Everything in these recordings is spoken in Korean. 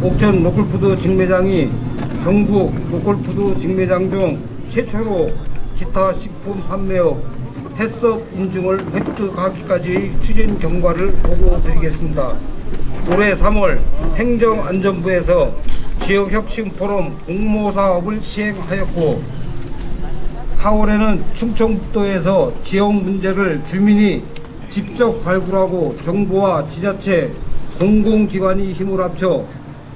옥천 로컬푸드 직매장이 전국 로컬푸드 직매장 중 최초로 기타 식품 판매업 해썹 인증을 획득하기까지 추진 경과를 보고 드리겠습니다. 올해 3월 행정안전부에서 지역혁신 포럼 공모 사업을 시행하였고 4월에는 충청북도에서 지역 문제를 주민이 직접 발굴하고 정부와 지자체, 공공기관이 힘을 합쳐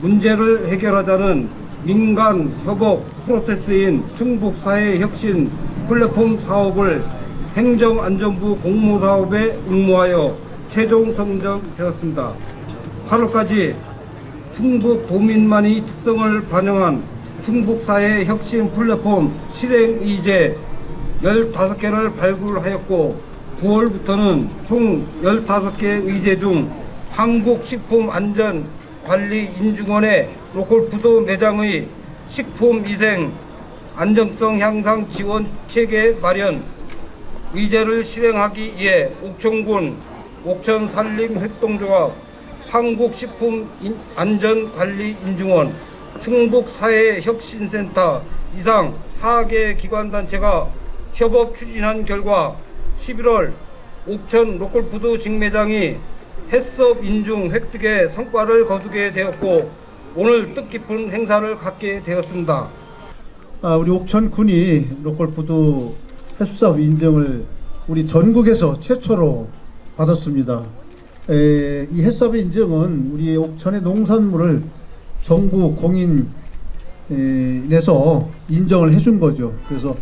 문제를 해결하자는 민간 협업 프로세스인 충북사회 혁신 플랫폼 사업을 행정안전부 공모사업에 응모하여 최종 선정되었습니다. 8월까지 충북 도민만이 특성을 반영한 충북사회 혁신 플랫폼 실행 의제 15개를 발굴하였고 9월부터는 총 15개 의제 중 한국식품안전 관리인증원의 로컬푸드 매장의 식품 위생 안정성 향상 지원 체계 마련 의제를 실행하기 위해 옥천군 옥천 산림 협동조합 한국식품안전관리인증원 충북사회혁신센터 이상 4개 기관단체가 협업 추진한 결과 11월 옥천 로컬푸드 직매장이 해썹 인증 획득에 성과를 거두게 되었고 오늘 뜻깊은 행사를 갖게 되었습니다. 아, 우리 옥천군이 로컬푸드 햇수업 인증을 우리 전국에서 최초로 받았습니다. 에, 이 햇섭 인증은 우리 옥천의 농산물을 정부 공인 에, 내서 인정을 해준 거죠. 그래서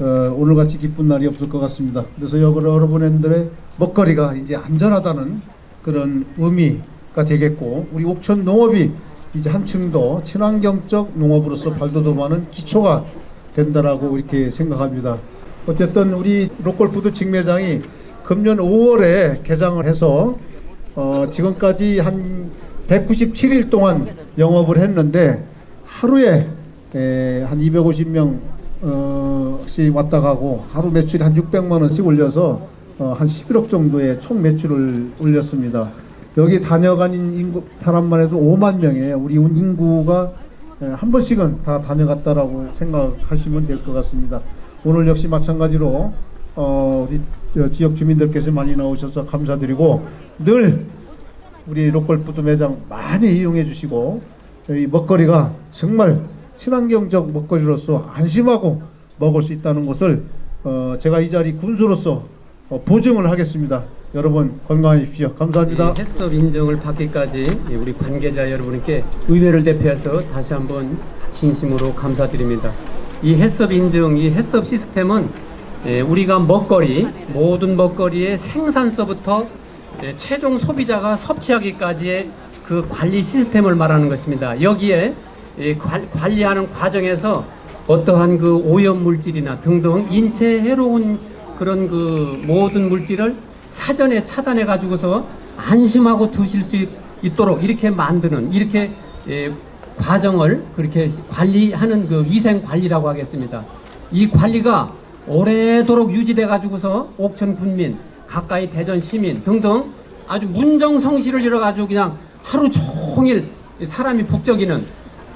어, 오늘같이 기쁜 날이 없을 것 같습니다. 그래서 여러- 여러분들의 먹거리가 이제 안전하다는 그런 의미가 되겠고 우리 옥천 농업이 이제 한층 더 친환경적 농업으로서 발돋움하는 기초가 된다라고 이렇게 생각합니다. 어쨌든 우리 로컬푸드 직매장이 금년 5월에 개장을 해서 어, 지금까지 한 197일 동안 영업을 했는데 하루에 에, 한 250명 어씩 왔다 가고 하루 매출이 한 600만 원씩 올려서 어, 한 11억 정도의 총 매출을 올렸습니다. 여기 다녀간 인구 사람만 해도 5만 명이에요. 우리 인구가 에, 한 번씩은 다 다녀갔다라고 생각하시면 될 것 같습니다. 오늘 역시 마찬가지로 어, 우리 저 지역 주민들께서 많이 나오셔서 감사드리고 늘 우리 로컬푸드 매장 많이 이용해 주시고 이 먹거리가 정말 친환경적 먹거리로서 안심하고 먹을 수 있다는 것을 어, 제가 이 자리 군수로서 어, 보증을 하겠습니다. 여러분 건강하십시오. 감사합니다. 이 해썹 인증을 받기까지 우리 관계자 여러분께 의회를 대표해서 다시 한번 진심으로 감사드립니다. 이 해썹 인증, 이 해썹 시스템은 예, 우리가 먹거리 모든 먹거리의 생산서부터 예, 최종 소비자가 섭취하기까지의 그 관리 시스템을 말하는 것입니다. 여기에 예, 관- 관리하는 과정에서 어떠한 그 오염 물질이나 등등 인체 해로운 그런 그 모든 물질을 사전에 차단해 가지고서 안심하고 드실 수 있- 있도록 이렇게 만드는 이렇게 예, 과정을 그렇게 관리하는 그 위생 관리라고 하겠습니다. 이 관리가 오래도록 유지돼 가지고서 옥천 군민, 가까이 대전 시민 등등 아주 문정성시를 이뤄 가지고 그냥 하루 종일 사람이 북적이는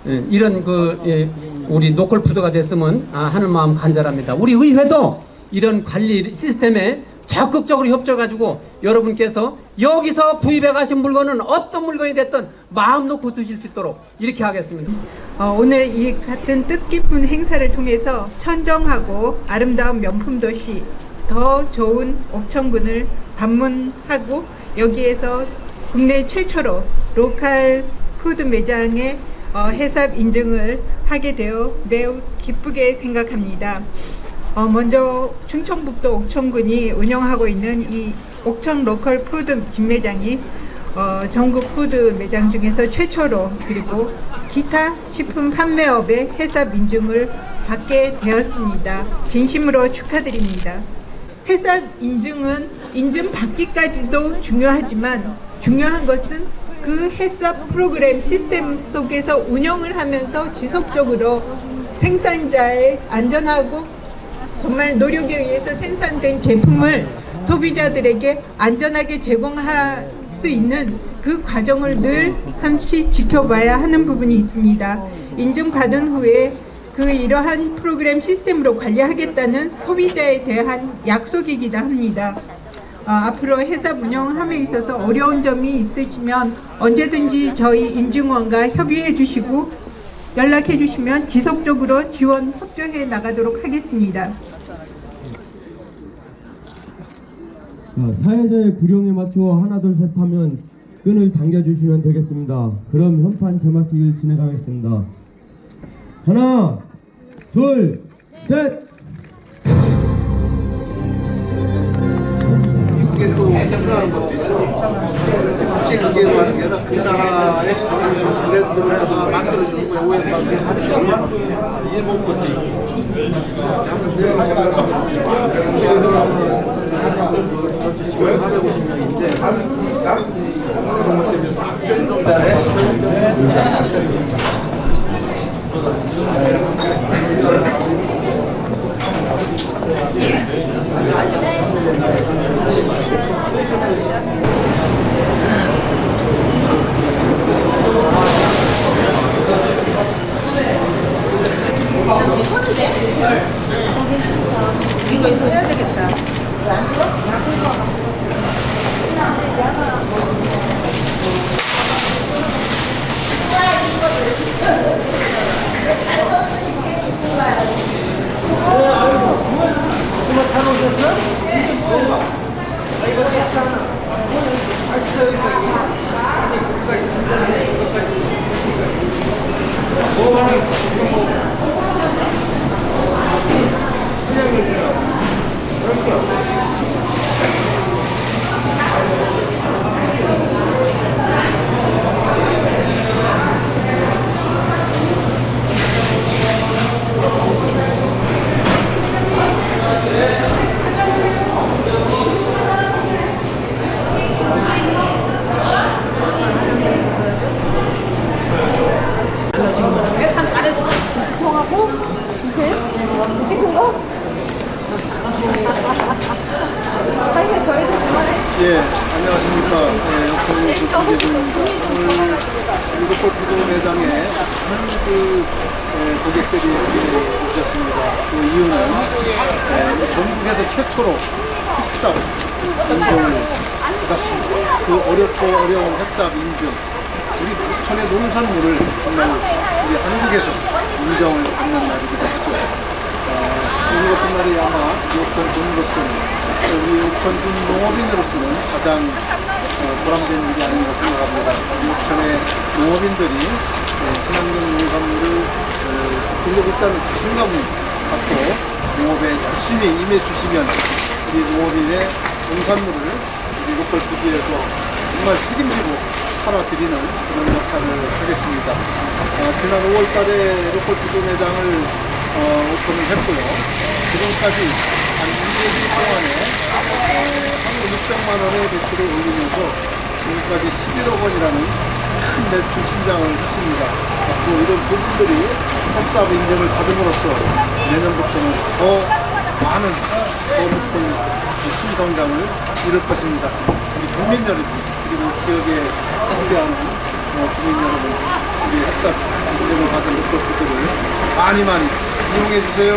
예, 이런 그 예, 우리 로컬 푸드가 됐으면 아, 하는 마음 간절합니다. 우리 의회도 이런 관리 시스템에 적극적으로 협조해가지고 여러분께서 여기서 구입해 가신 물건은 어떤 물건이 됐든 마음 놓고 드실 수 있도록 이렇게 하겠습니다. 어, 오늘 이 같은 뜻깊은 행사를 통해서 천정하고 아름다운 명품 도시 더 좋은 옥천군을 방문하고 여기에서 국내 최초로 로컬 푸드 매장의 어, 해삽 인증을 하게 되어 매우 기쁘게 생각합니다. 어, 먼저 충청북도 옥천군이 운영하고 있는 이 옥천 로컬 푸드 진매장이 어, 전국 푸드 매장 중에서 최초로 그리고 기타 식품 판매업의 해썹 인증을 받게 되었습니다. 진심으로 축하드립니다. 해썹 인증은 인증 받기까지도 중요하지만 중요한 것은 그 해썹 프로그램 시스템 속에서 운영을 하면서 지속적으로 생산자의 안전하고 정말 노력에 의해서 생산된 제품을 소비자들에게 안전하게 제공할 수수 있는 그 과정을 늘 한시 지켜봐야 하는 부분이 있습니다. 인증받은 후에 그 이러한 프로그램 시스템으로 관리하겠다는 소비자에 대한 약속이기도 합니다. 어, 앞으로 회사 운영함에 있어서 어려운 점이 있으시면 언제든지 저희 인증원과 협의해 주시고 연락해 주시면 지속적으로 지원 협조해 나가도록 하겠습니다. 자, 사회자의 구령에 맞추어 하나 둘 셋 하면 끈을 당겨주시면 되겠습니다. 그럼 현판 제막기를 진행하겠습니다. 하나, 둘, 셋! 미국에 또 제출하는 것도 있어. 국제 기계로 하는 게 아니라 그 나라의 브랜드를 다 만들어주는 거야. 오해 방식 하는 일본 것도 있고. 제가 직원 450명인데 그런 것 때문에 다 생성 so good. 매장에 많은 그 예, 고객들이 오셨습니다. 그 이유는 예, 이 전국에서 최초로 흑삽 인정을 받았습니다. 그 어렵고 어려운 흑삽 인증. 우리 부천의 농산물을 정말 우리 한국에서 인정을 받는 날이기도 하고 어, 오늘 같은 날이 아마 이옥천 군으로서는 우리 군 농업인으로서는 가장 어, 보람된 일이 아닌가 생각합니다. 이옥천의 농업인들이 어, 친환경 농산물을 어, 길러고 있다는 자신감을 갖고 농업에 열심히 임해 주시면 우리 농업인의 농산물을 우리 로컬 푸드에서 정말 책임지고 팔아드리는 그런 역할을 하겠습니다. 어, 지난 5월 달에 로컬 푸드 매장을 어, 오픈을 했고요. 지금까지 한 2개월 동안에 어, 한 600만 원의 매출을 올리면서 지금까지 11억 원이라는 큰 매출 신장을 했습니다. 앞으로 이런 부분들이 협사업 인정을 받음으로써 내년부터는 더 많은 더 높은 신성장을 이룰 것입니다. 우리 국민 여러분 그리고 지역에 함께하는 어, 국민 여러분 우리 햇삽 인정을 받은 로컬푸드를 많이 많이 이용해 주세요.